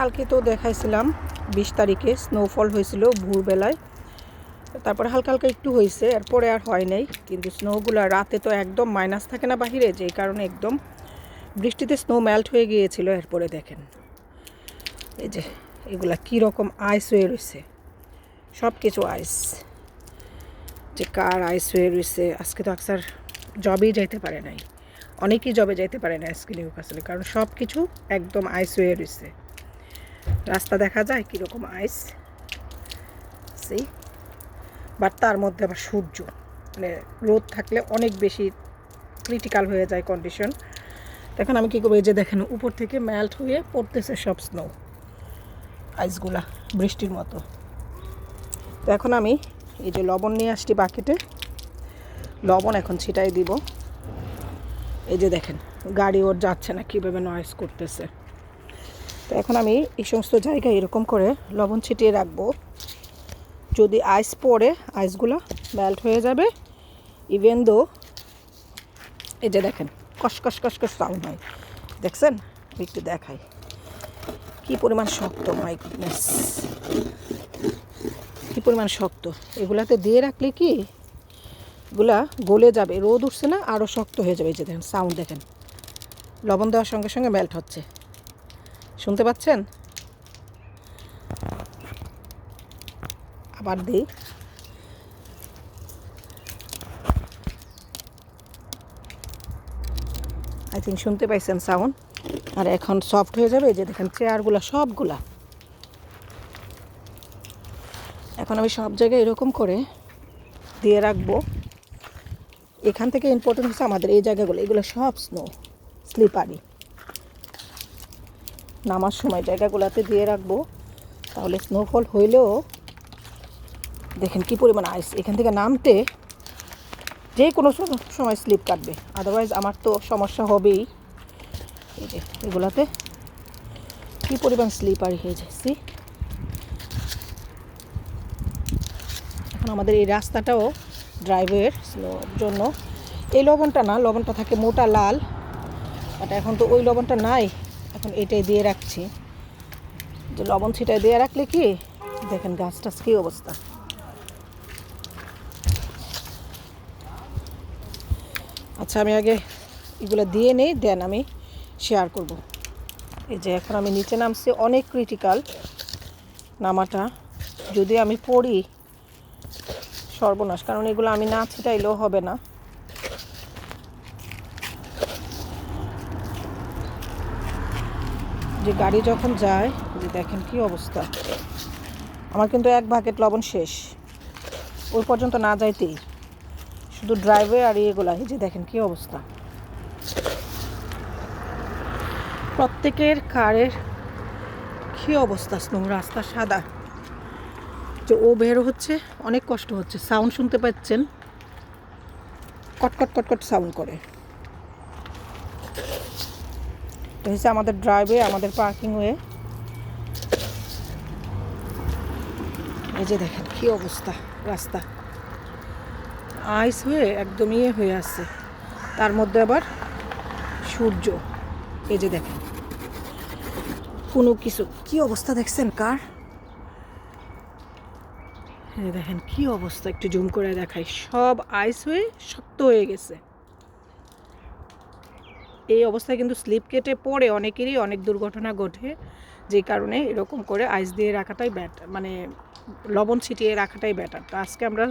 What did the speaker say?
কালকে তো দেখাইছিলাম, বিশ তারিখে স্নোফল হয়েছিল ভোরবেলায়। তারপরে হালকা হালকা একটু হয়েছে, এরপরে আর হয় নাই। কিন্তু স্নোগুলো রাতে তো একদম মাইনাস থাকে না বাহিরে, যেই কারণে একদম বৃষ্টিতে স্নো মেল্ট হয়ে গিয়েছিল, এরপরে দেখেন। এই যে, এগুলা কীরকম আইস হয়ে রয়েছে। সব কিছু আইস যে কার আইস হয়ে রয়েছে, আজকে তো আকসার জবেই যাইতে পারে নাই। অনেকেই জবে যাইতে পারে না আজকে নিউ কারণ সব কিছু একদম আইস হয়ে রয়েছে। রাস্তা দেখা যায় কীরকম আইস সেই বাট তার মধ্যে আবার সূর্য। মানে রোদ থাকলে অনেক বেশি ক্রিটিক্যাল হয়ে যায় কন্ডিশন এখন আমি কী করব, এই যে দেখেন উপর থেকে মেল্ট হয়ে পড়তেছে সব স্নো আইসগুলা বৃষ্টির মতো। তো এখন আমি এই যে লবণ নিয়ে আসছি বাকেটে। লবণ এখন ছিটাই দিব। এই যে দেখেন, গাড়ি ওর যাচ্ছে না, কীভাবে নয়েস করতেছে। তো এখন আমি এই সমস্ত জায়গায় এরকম করে লবণ ছিটিয়ে রাখব। যদি আইস পড়ে, আইসগুলো মেল্ট হয়ে যাবে। ইভেন দো এই যে দেখেন, কস কস কস কস সাউন্ড হয়। দেখছেন? একটু দেখাই। কি পরিমাণ শক্ত মাই গুডনেস কি পরিমাণ শক্ত। এগুলাতে দিয়ে রাখলে কি, এগুলা গলে যাবে। রোদ উঠছে না আরও শক্ত হয়ে যাবে। এই যে দেখেন সাউন্ড দেখেন। লবণ দেওয়ার সঙ্গে সঙ্গে মেল্ট হচ্ছে। শুনতে পাচ্ছেন? আবার দিই। আই থিঙ্ক শুনতে পাইছেন সাউন্ড আর এখন সফট হয়ে যাবে যে দেখেন চেয়ারগুলো সবগুলা। এখন আমি সব জায়গায় এরকম করে দিয়ে রাখব। এখান থেকে ইম্পর্টেন্ট হচ্ছে আমাদের এই জায়গাগুলো, এগুলো সব স্নো স্লিপারি নামার সময় জায়গাগুলোতে দিয়ে রাখব। তাহলে স্নোফল হইলেও দেখেন কি পরিমাণ আইস এখান থেকে নামতে যে কোনো সময় স্লিপ কাটবে। আদারওয়াইজ আমার তো সমস্যা হবেই। এই যে, এগুলাতে কী পরিমাণ স্লিপারি হয়ে see? এখন আমাদের এই রাস্তাটাও ড্রাইভের জন্য। এই লবণটা না, লবণটা থাকে মোটা লাল। বাট এখন তো ওই লবণটা নাই। এখন এটাই দিয়ে রাখছি। যে লবণ ছিটায় দিয়ে রাখলে কি? দেখেন গাছ টাছ কী অবস্থা। আচ্ছা আমি আগে এগুলো দিয়ে নেই, দেন আমি শেয়ার করব। এই যে এখন আমি নিচে নামছি, অনেক ক্রিটিক্যাল নামাটা। যদি আমি পড়ি সর্বনাশ, কারণ এগুলো আমি না ছিটাইলেও হবে না। যে গাড়ি যখন যায়, যে দেখেন কি অবস্থা। আমার কিন্তু এক বাকেট লবণ শেষ। ওই পর্যন্ত না যাইতেই। শুধু ড্রাইভে আর ইয়েগুলা যে দেখেন কি অবস্থা। প্রত্যেকের কারের কি অবস্থা স্নো রাস্তা সাদা। যে ও বের হচ্ছে, অনেক কষ্ট হচ্ছে। সাউন্ড শুনতে পাচ্ছেন? কটকট কটকট সাউন্ড করে। তো হচ্ছে আমাদের ড্রাইভে আমাদের পার্কিং ওয়ে এই যে দেখেন কি অবস্থা, রাস্তা। আইস হয়ে একদম ইয়ে হয়ে আসছে তার মধ্যে আবার সূর্য। এই যে দেখেন। কোনো কিছু। কি অবস্থা দেখছেন কার? দেখেন কি অবস্থা, একটু জুম করে দেখাই। সব আইস হয়ে শক্ত হয়ে গেছে। এই অবস্থায় কিন্তু স্লিপ কেটে পড়ে অনেকেরই অনেক দুর্ঘটনা ঘটে, যে কারণে এরকম করে আইস দিয়ে রাখাটাই ব্যাটার মানে লবণ ছিটিয়ে রাখাটাই ব্যাটার তো আজকে আমরা